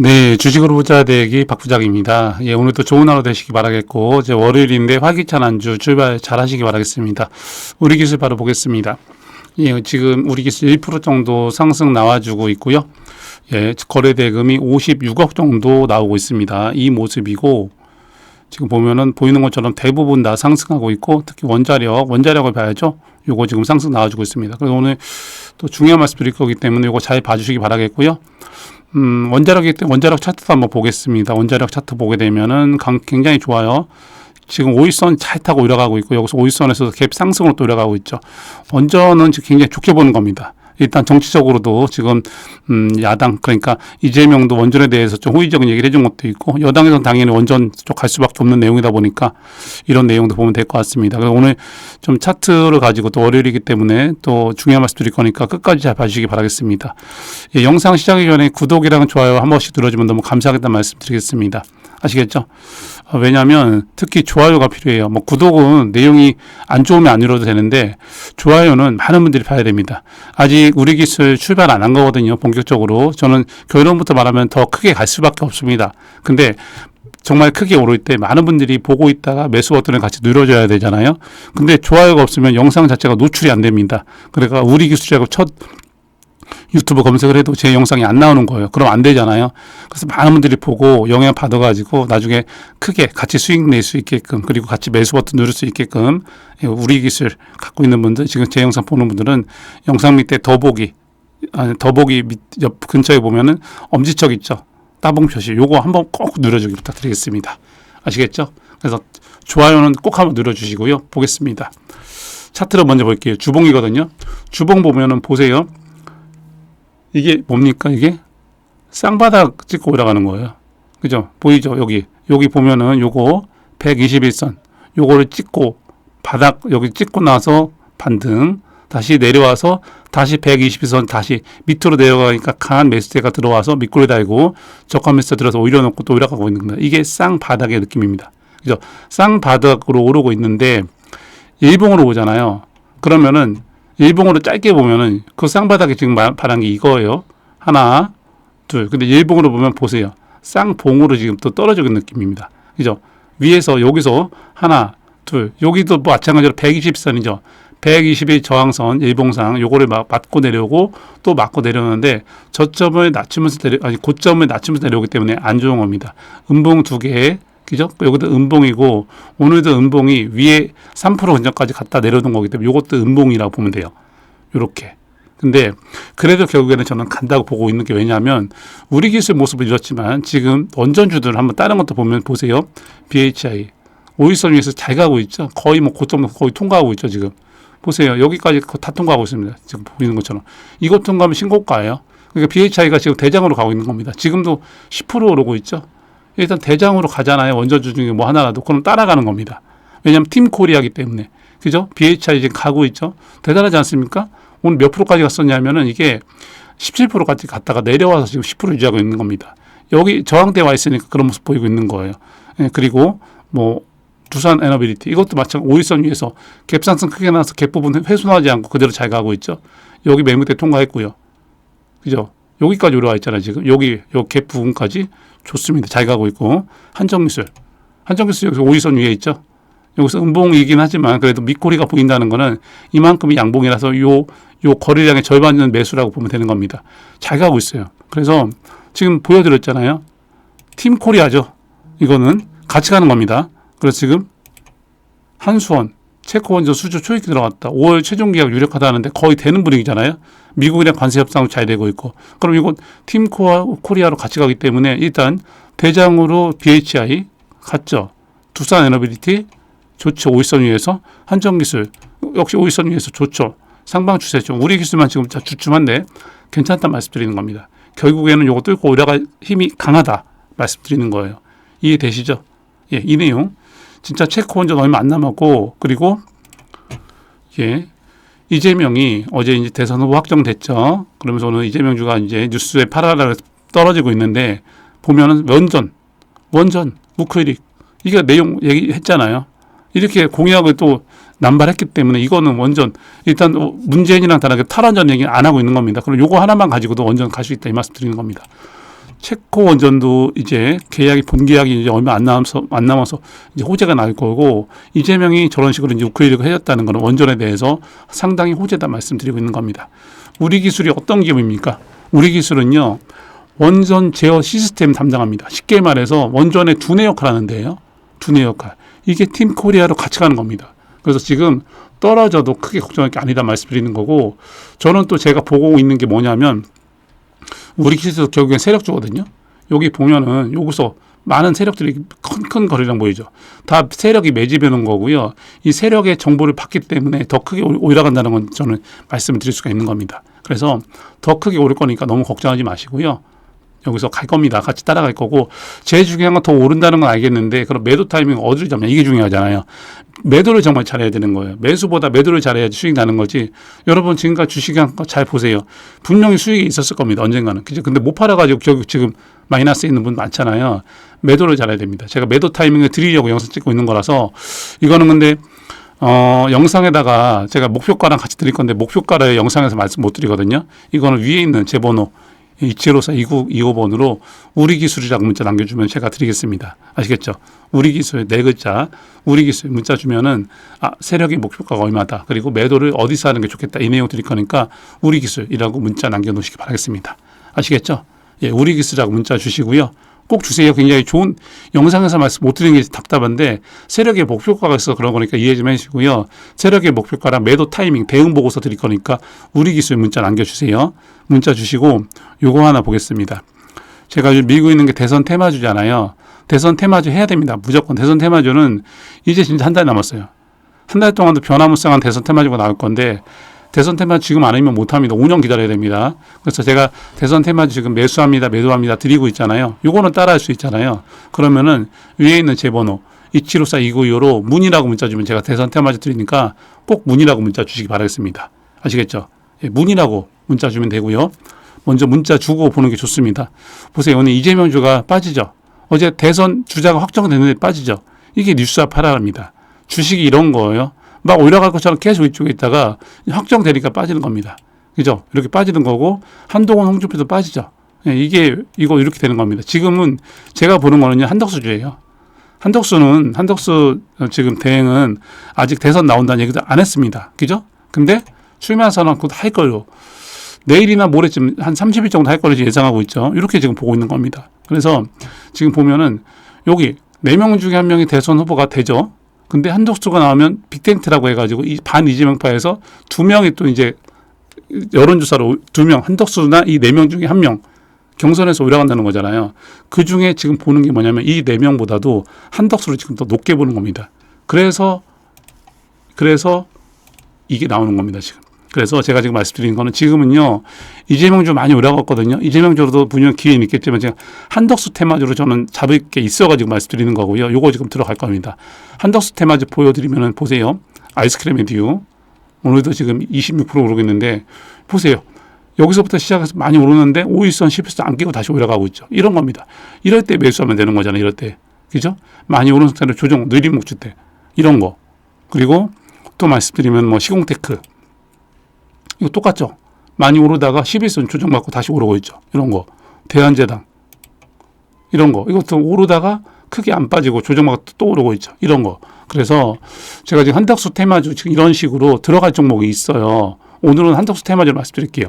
네, 주식으로 부자 되기 박 부장입니다. 예, 오늘도 좋은 하루 되시기 바라겠고, 이제 월요일인데 활기찬 안주 출발 잘 하시기 바라겠습니다. 우리 기술 바로 보겠습니다. 예, 지금 우리 기술 1% 정도 상승 나와주고 있고요. 예, 거래 대금이 56억 정도 나오고 있습니다. 이 모습이고, 지금 보면은 보이는 것처럼 대부분 다 상승하고 있고, 특히 원자력, 원자력을 봐야죠. 요거 지금 상승 나와주고 있습니다. 그래서 오늘 또 중요한 말씀 드릴 거기 때문에 요거 잘 봐주시기 바라겠고요. 음, 원자력이 원자력 차트도 한번 보겠습니다. 원자력 차트 보게 되면은 강- 굉장히 좋아요. 지금 5일선 잘 타고 올라가고 있고 여기서 5일선에서 갭 상승으로 또 올라가고 있죠. 원전은 지금 굉장히 좋게 보는 겁니다. 일단 정치적으로도 지금 음, 야당 그러니까 이재명도 원전에 대해서 좀 호의적인 얘기를 해준 것도 있고 여당에서는 당연히 원전 쪽 갈 수밖에 없는 내용이다 보니까 이런 내용도 보면 될 것 같습니다. 그래서 오늘 좀 차트를 가지고 또 월요일이기 때문에 또 중요한 말씀 드릴 거니까 끝까지 잘 봐주시기 바라겠습니다. 예, 영상 시작하기 전에 구독이랑 좋아요 한 번씩 눌러주면 너무 감사하겠다는 말씀 드리겠습니다. 아시겠죠? 어, 왜냐하면 특히 좋아요가 필요해요. 뭐 구독은 내용이 안 좋으면 안 눌러도 되는데 좋아요는 많은 분들이 봐야 됩니다. 아직 우리 기술 출발 안 한 거거든요. 본격적으로 저는 결론부터 말하면 더 크게 갈 수밖에 없습니다. 근데 정말 크게 오를 때 많은 분들이 보고 있다가 매수 버튼을 같이 눌러줘야 되잖아요. 근데 좋아요가 없으면 영상 자체가 노출이 안 됩니다. 그러니까 우리 기술이라고 첫 유튜브 검색을 해도 제 영상이 안 나오는 거예요. 그럼 안 되잖아요. 그래서 많은 분들이 보고 영향 받아가지고 나중에 크게 같이 수익 낼 수 있게끔 그리고 같이 매수 버튼 누를 수 있게끔 예, 우리 기술 갖고 있는 분들 지금 제 영상 보는 분들은 영상 밑에 더보기 아니 더보기 밑, 옆 근처에 보면은 엄지척 있죠. 따봉 표시 요거 한번 꼭 눌러주기 부탁드리겠습니다. 아시겠죠? 그래서 좋아요는 꼭 한번 눌러주시고요. 보겠습니다. 차트를 먼저 볼게요. 주봉이거든요. 주봉 보면은 보세요. 이게 뭡니까 이게 쌍바닥 찍고 올라가는 거예요. 그죠? 보이죠? 여기 여기 보면은 요거 121선 요거를 찍고 바닥 여기 찍고 나서 반등 다시 내려와서 다시 120선 다시 밑으로 내려가니까 강한 매수세가 들어와서 밑구리 달고 저가 매수 들어서 올려놓고 또 올라가고 있는 겁니다. 이게 쌍바닥의 느낌입니다. 그죠? 쌍바닥으로 오르고 있는데 일봉으로 오잖아요. 그러면은 일봉으로 짧게 보면은 그 쌍바닥에 지금 말- 말한 게 이거예요. 하나, 둘. 근데 일봉으로 보면 보세요. 쌍봉으로 지금 또 떨어지는 느낌입니다. 그죠? 위에서 여기서 하나, 둘. 여기도 뭐 마찬가지로 120선이죠. 120의 저항선 일봉상 요거를 막 맞고 내려오고 또 맞고 내려오는데 저점을 낮추면서 내려 아니 고점을 낮추면서 내려오기 때문에 안 좋은 겁니다. 음봉 두 개, 그죠? 여기도 음봉이고 오늘도 음봉이 위에 3% 근처까지 갔다 내려오는 거기 때문에 요것도 음봉이라고 보면 돼요. 요렇게. 근데 그래도 결국에는 저는 간다고 보고 있는 게 왜냐하면 우리 기술 모습을 잃었지만 지금 원전주들 한번 다른 것도 보면 보세요. BHI 오일선 위에서 잘 가고 있죠. 거의 뭐 고점 거의 통과하고 있죠 지금. 보세요. 여기까지 다 통과하고 있습니다. 지금 보이는 것처럼. 이것 통과하면 신고가예요. 그러니까 BHI가 지금 대장으로 가고 있는 겁니다. 지금도 10% 오르고 있죠. 일단 대장으로 가잖아요. 원전주 중에 뭐 하나라도. 그럼 따라가는 겁니다. 왜냐하면 팀 코리아기 때문에. 그죠? BHI 지금 가고 있죠. 대단하지 않습니까? 오늘 몇 프로까지 갔었냐면은 이게 17%까지 갔다가 내려와서 지금 10% 유지하고 있는 겁니다. 여기 저항대 와 있으니까 그런 모습 보이고 있는 거예요. 예, 그리고 뭐 두산 에너비리티 이것도 마찬가지 오일선 위에서 갭 상승 크게 나서 갭 부분 훼손하지 않고 그대로 잘 가고 있죠. 여기 매물대 통과했고요. 그죠? 여기까지 올라와 있잖아요. 지금 여기 요갭 부분까지 좋습니다. 잘 가고 있고 한정기술 한정기술 여기서 오일선 위에 있죠. 여기서 음봉이긴 하지만 그래도 밑꼬리가 보인다는 거는 이만큼이 양봉이라서 요, 요 거래량의 절반은 매수라고 보면 되는 겁니다. 잘 가고 있어요. 그래서 지금 보여드렸잖아요. 팀 코리아죠. 이거는 같이 가는 겁니다. 그래서 지금 한수원, 체코 원전 수주 초입 들어갔다. 5월 최종 계약 유력하다는데 거의 되는 분위기잖아요. 미국이랑 관세 협상도 잘 되고 있고. 그럼 이거 팀 코아, 코리아로 같이 가기 때문에 일단 대장으로 BHI 갔죠. 두산 에너비리티 좋죠. 오일선 위에서 한정기술 역시 오일선 위에서 좋죠. 상방 추세죠. 우리 기술만 지금 자- 주춤한데 괜찮다 말씀드리는 겁니다. 결국에는 요거 뚫고 올라갈 힘이 강하다 말씀드리는 거예요. 이해되시죠? 예, 이 내용 진짜 체코 원전 얼마 안 남았고 그리고 예. 이재명이 어제 이제 대선 후보 확정됐죠. 그러면서 오늘 이재명 주가 이제 뉴스에 파라라 떨어지고 있는데 보면은 원전, 원전, 무크일릭 이게 내용 얘기했잖아요. 이렇게 공약을 또 남발했기 때문에 이거는 원전 일단 어, 문재인이랑 다르게 탈원전 얘기 안 하고 있는 겁니다. 그럼 요거 하나만 가지고도 원전 갈 수 있다 이 말씀 드리는 겁니다. 체코 원전도 이제 계약이 본 계약이 이제 얼마 안 남아서 안 남아서 이제 호재가 날 거고 이재명이 저런 식으로 이제 우크레이를 해줬다는 거는 원전에 대해서 상당히 호재다 말씀드리고 있는 겁니다. 우리 기술이 어떤 기업입니까? 우리 기술은요 원전 제어 시스템 담당합니다. 쉽게 말해서 원전의 두뇌 역할 하는데요. 두뇌 역할. 이게 팀 코리아로 같이 가는 겁니다. 그래서 지금 떨어져도 크게 걱정할 게 아니다 말씀드리는 거고 저는 또 제가 보고 있는 게 뭐냐면 우리 기술도 결국엔 세력주거든요. 여기 보면은 여기서 많은 세력들이 큰큰 거리랑 보이죠. 다 세력이 매집해 놓은 거고요. 이 세력의 정보를 받기 때문에 더 크게 올- 올라간다는 건 저는 말씀을 드릴 수가 있는 겁니다. 그래서 더 크게 오를 거니까 너무 걱정하지 마시고요. 여기서 갈 겁니다. 같이 따라갈 거고 제일 중요한 건 더 오른다는 건 알겠는데 그럼 매도 타이밍 어디를 잡냐 이게 중요하잖아요. 매도를 정말 잘해야 되는 거예요. 매수보다 매도를 잘해야지 수익 나는 거지. 여러분 지금까지 주식한 거 잘 보세요. 분명히 수익이 있었을 겁니다. 언젠가는. 그죠? 근데 못 팔아가지고 결국 지금 마이너스 있는 분 많잖아요. 매도를 잘해야 됩니다. 제가 매도 타이밍을 드리려고 영상 찍고 있는 거라서 이거는 근데 어, 영상에다가 제가 목표가랑 같이 드릴 건데 목표가를 영상에서 말씀 못 드리거든요. 이거는 위에 있는 제 번호 2754 2925번으로 우리 기술이라고 문자 남겨주면 제가 드리겠습니다. 아시겠죠? 우리 기술 네 글자 우리 기술 문자 주면은 아 세력의 목표가가 얼마다 그리고 매도를 어디서 하는 게 좋겠다 이 내용 드릴 거니까 우리 기술이라고 문자 남겨놓으시기 바라겠습니다. 아시겠죠? 예, 우리 기술이라고 문자 주시고요. 꼭 주세요. 굉장히 좋은 영상에서 말씀 못 드리는 게 답답한데 세력의 목표가가 있어서 그런 거니까 이해 좀 해주시고요. 세력의 목표가랑 매도 타이밍 대응 보고서 드릴 거니까 우리 기술 문자 남겨주세요. 문자 주시고 요거 하나 보겠습니다. 제가 요즘 밀고 있는 게 대선 테마주잖아요. 대선 테마주 해야 됩니다. 무조건 대선 테마주는 이제 진짜 한 달 남았어요. 한 달 동안도 변화무쌍한 대선 테마주가 나올 건데 대선 테마 지금 안 하면 못 합니다. 5년 기다려야 됩니다. 그래서 제가 대선 테마주 지금 매수합니다, 매도합니다 드리고 있잖아요. 요거는 따라할 수 있잖아요. 그러면은 위에 있는 제 번호 2754 292로 문이라고 문자 주면 제가 대선 테마주 드리니까 꼭 문이라고 문자 주시기 바라겠습니다. 아시겠죠? 예, 문이라고 문자 주면 되고요. 먼저 문자 주고 보는 게 좋습니다. 보세요. 오늘 이재명 주가 빠지죠. 어제 대선 주자가 확정됐는데 빠지죠. 이게 뉴스와 파라랍니다. 주식이 이런 거예요. 막 올라갈 것처럼 계속 이쪽에 있다가 확정되니까 빠지는 겁니다. 그죠? 이렇게 빠지는 거고 한동훈 홍준표도 빠지죠. 예, 이게 이거 이렇게 되는 겁니다. 지금은 제가 보는 거는요 한덕수주예요. 한덕수는 한덕수 지금 대행은 아직 대선 나온다는 얘기도 안 했습니다. 그죠? 근데 출마 선언 곧할 걸로 내일이나 모레쯤 한 30일 정도 할 걸로 예상하고 있죠. 이렇게 지금 보고 있는 겁니다. 그래서 지금 보면은 여기 네 명 중에 한 명이 대선 후보가 되죠. 근데 한덕수가 나오면 빅텐트라고 해가지고 이 반 이재명파에서 두 명이 또 이제 여론조사로 두 명 한덕수나 이 네 명 중에 한 명 경선에서 올라간다는 거잖아요. 그 중에 지금 보는 게 뭐냐면 이 네 명보다도 한덕수를 지금 더 높게 보는 겁니다. 그래서 그래서 이게 나오는 겁니다 지금. 그래서 제가 지금 말씀드리는 거는 지금은요 이재명주 많이 올라갔거든요. 이재명주로도 분명 기회는 있겠지만 제가 한덕수 테마주로 저는 잡을 게 있어가지고 말씀드리는 거고요. 요거 지금 들어갈 겁니다. 한덕수 테마주 보여드리면은 보세요. 아이스크림의 듀 오늘도 지금 26% 오르고 있는데 보세요. 여기서부터 시작해서 많이 오르는데 5일선 10일선 안 끼고 다시 올라가고 있죠. 이런 겁니다. 이럴 때 매수하면 되는 거잖아요. 이럴 때. 그죠? 많이 오른 상태로 조정, 느린 목주 때. 이런 거. 그리고 또 말씀드리면 뭐 시공테크. 이거 똑같죠? 많이 오르다가 11선 조정받고 다시 오르고 있죠. 이런 거. 대한제당. 이런 거. 이것도 오르다가 크게 안 빠지고 조정받고 또 오르고 있죠. 이런 거. 그래서 제가 지금 한덕수 테마주 지금 이런 식으로 들어갈 종목이 있어요. 오늘은 한덕수 테마주를 말씀드릴게요.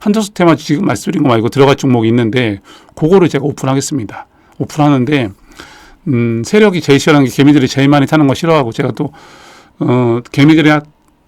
한덕수 테마주 지금 말씀드린 거 말고 들어갈 종목이 있는데 그거를 제가 오픈하겠습니다. 오픈하는데 음, 세력이 제일 싫어하는 게 개미들이 제일 많이 타는 거 싫어하고 제가 또 어, 개미들이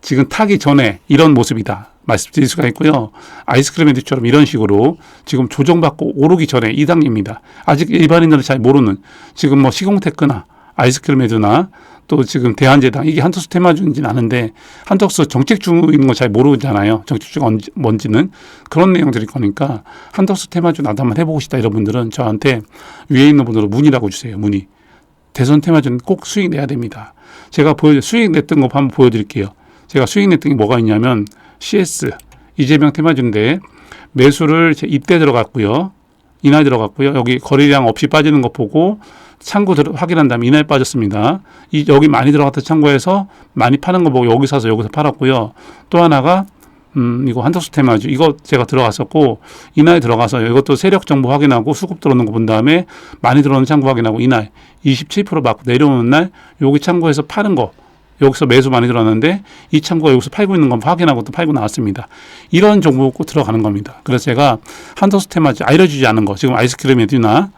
지금 타기 전에 이런 모습이다. 말씀드릴 수가 있고요. 아이스크림 에디처럼 이런 식으로 지금 조정받고 오르기 전에 이 단계입니다. 아직 일반인들은 잘 모르는 지금 뭐 시공테크나 아이스크림 에드나 또 지금 대한제당 이게 한덕수 테마주인지는 아는데 한덕수 정책주인 거 잘 모르잖아요. 정책주가 언지- 뭔지는 그런 내용들일 거니까 한덕수 테마주 나도 한번 해보고 싶다 이런 분들은 저한테 위에 있는 분으로 문의라고 주세요. 문의. 대선 테마주는 꼭 수익 내야 됩니다. 제가 보여 수익 냈던 거 한번 보여드릴게요. 제가 수익 냈던 게 뭐가 있냐면 CS 이재명 테마주인데 매수를 제 입대 들어갔고요. 이날 들어갔고요. 여기 거래량 없이 빠지는 거 보고 창구 들어, 확인한 다음에 이날 빠졌습니다. 이 여기 많이 들어갔다 창구에서 많이 파는 거 보고 여기 사서 여기서 팔았고요. 또 하나가 음, 이거 한덕수 테마주 이거 제가 들어갔었고 이날 들어가서 이것도 세력 정보 확인하고 수급 들어오는 거 본 다음에 많이 들어오는 창구 확인하고 이날 27% 받고 내려오는 날 여기 창구에서 파는 거 여기서 매수 많이 들어왔는데 이 창구가 여기서 팔고 있는 건 확인하고 또 팔고 나왔습니다. 이런 정보 꼭 들어가는 겁니다. 그래서 제가 한덕수 테마주 알려주지 않은 거 지금 아이스크림 에듀나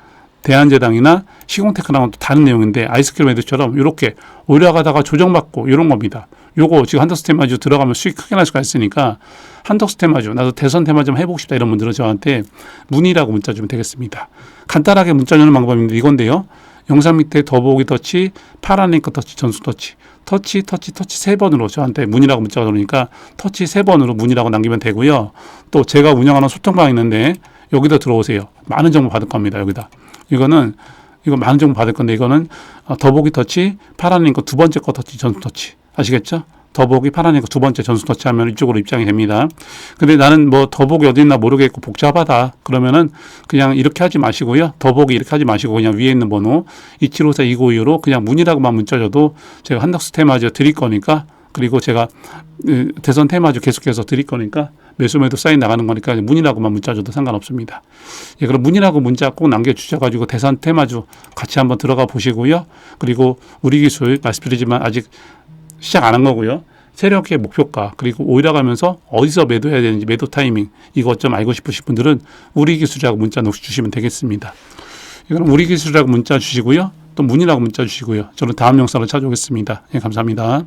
대한제당이나 시공테크랑은 또 다른 내용인데 아이스크림 에듀처럼 이렇게 올라가다가 조정받고 이런 겁니다. 요거 지금 한덕수 테마주 들어가면 수익 크게 날 수가 있으니까 한덕수 테마주 나도 대선 테마 좀 해보고 싶다 이런 분들은 저한테 문의라고 문자 주면 되겠습니다. 간단하게 문자 주는 방법인데 이건데요. 영상 밑에 더보기 터치, 파란 링크 터치, 전수 터치, 터치, 터치, 터치 세 번으로 저한테 문의라고 문자가 들어오니까 터치 세 번으로 문의라고 남기면 되고요. 또 제가 운영하는 소통방 있는데 여기다 들어오세요. 많은 정보 받을 겁니다. 여기다. 이거는 이거 많은 정보 받을 건데 이거는 어, 더보기 터치, 파란 링크 두 번째 거 터치, 전수 터치. 아시겠죠? 더보기 파란 링크 두 번째 전수 터치하면 이쪽으로 입장이 됩니다. 근데 나는 뭐 더보기 어디 있나 모르겠고 복잡하다. 그러면은 그냥 이렇게 하지 마시고요. 더보기 이렇게 하지 마시고 그냥 위에 있는 번호 2754 292로 그냥 문의라고만 문자 줘도 제가 한덕수 테마주 드릴 거니까 그리고 제가 음, 대선 테마주 계속해서 드릴 거니까 매수매도 사인 나가는 거니까 문의라고만 문자 줘도 상관없습니다. 예, 그럼 문의라고 문자 꼭 남겨주셔가지고 대선 테마주 같이 한번 들어가 보시고요. 그리고 우리 기술 말씀드리지만 아직 시작 안 한 거고요. 세력의 목표가 그리고 오일가면서 어디서 매도해야 되는지 매도 타이밍 이것 좀 알고 싶으신 분들은 우리 기술이라고 문자 주시면 되겠습니다. 이거는 우리 기술이라고 문자 주시고요. 또 문의라고 문자 주시고요. 저는 다음 영상으로 찾아오겠습니다. 예, 감사합니다.